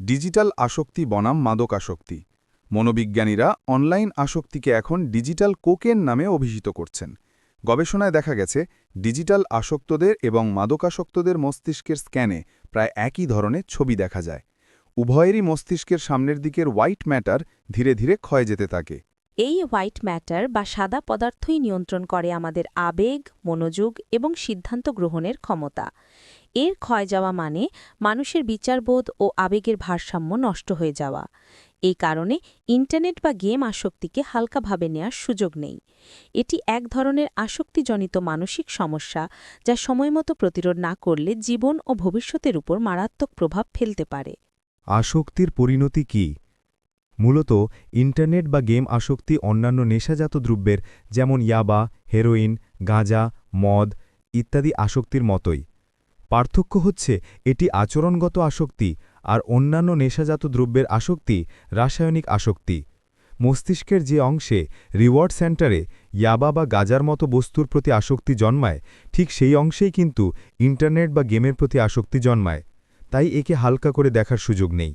Digital আসক্তি বনাম মাদক আসক্তি। মনোবিজ্ঞানীরা অনলাইন আসক্তিকে এখন ডিজিটাল কোকেন নামে অভিহিত করছেন। গবেষণায় দেখা গেছে, ডিজিটাল আসক্তদের এবং মাদকাসক্তদের মস্তিষ্কের স্ক্যানে প্রায় একই ধরনের ছবি দেখা যায়। উভয়েরই মস্তিষ্কের সামনের দিকের হোয়াইট ম্যাটার ধীরে ধীরে ক্ষয় যেতে থাকে। এই হোয়াইট ম্যাটার বা সাদা পদার্থই নিয়ন্ত্রণ করে আমাদের আবেগ, মনোযোগ এবং সিদ্ধান্ত গ্রহণের ক্ষমতা। এর ক্ষয় যাওয়া মানে মানুষের বিচারবোধ ও আবেগের ভারসাম্য নষ্ট হয়ে যাওয়া। এই কারণে ইন্টারনেট বা গেম আসক্তিকে হালকাভাবে নেওয়ার সুযোগ নেই। এটি এক ধরনের আসক্তিজনিত মানসিক সমস্যা যা সময়মতো প্রতিরোধ না করলে জীবন ও ভবিষ্যতের উপর মারাত্মক প্রভাব ফেলতে পারে। আসক্তির পরিণতি কি? মূলত ইন্টারনেট বা গেম আসক্তি অন্যান্য নেশাজাত দ্রব্যের, যেমন ইয়াবা, হেরোইন, গাঁজা, মদ ইত্যাদি আসক্তির মতোই। পার্থক্য হচ্ছে, এটি আচরণগত আসক্তি আর অন্যান্য নেশাজাত দ্রব্যের আসক্তি রাসায়নিক আসক্তি। মস্তিষ্কের যে অংশে রিওয়ার্ড সেন্টারে ইয়াবা বা গাজার মতো বস্তুর প্রতি আসক্তি জন্মায়, ঠিক সেই অংশেই কিন্তু ইন্টারনেট বা গেমের প্রতি আসক্তি জন্মায়। তাই একে হালকা করে দেখার সুযোগ নেই।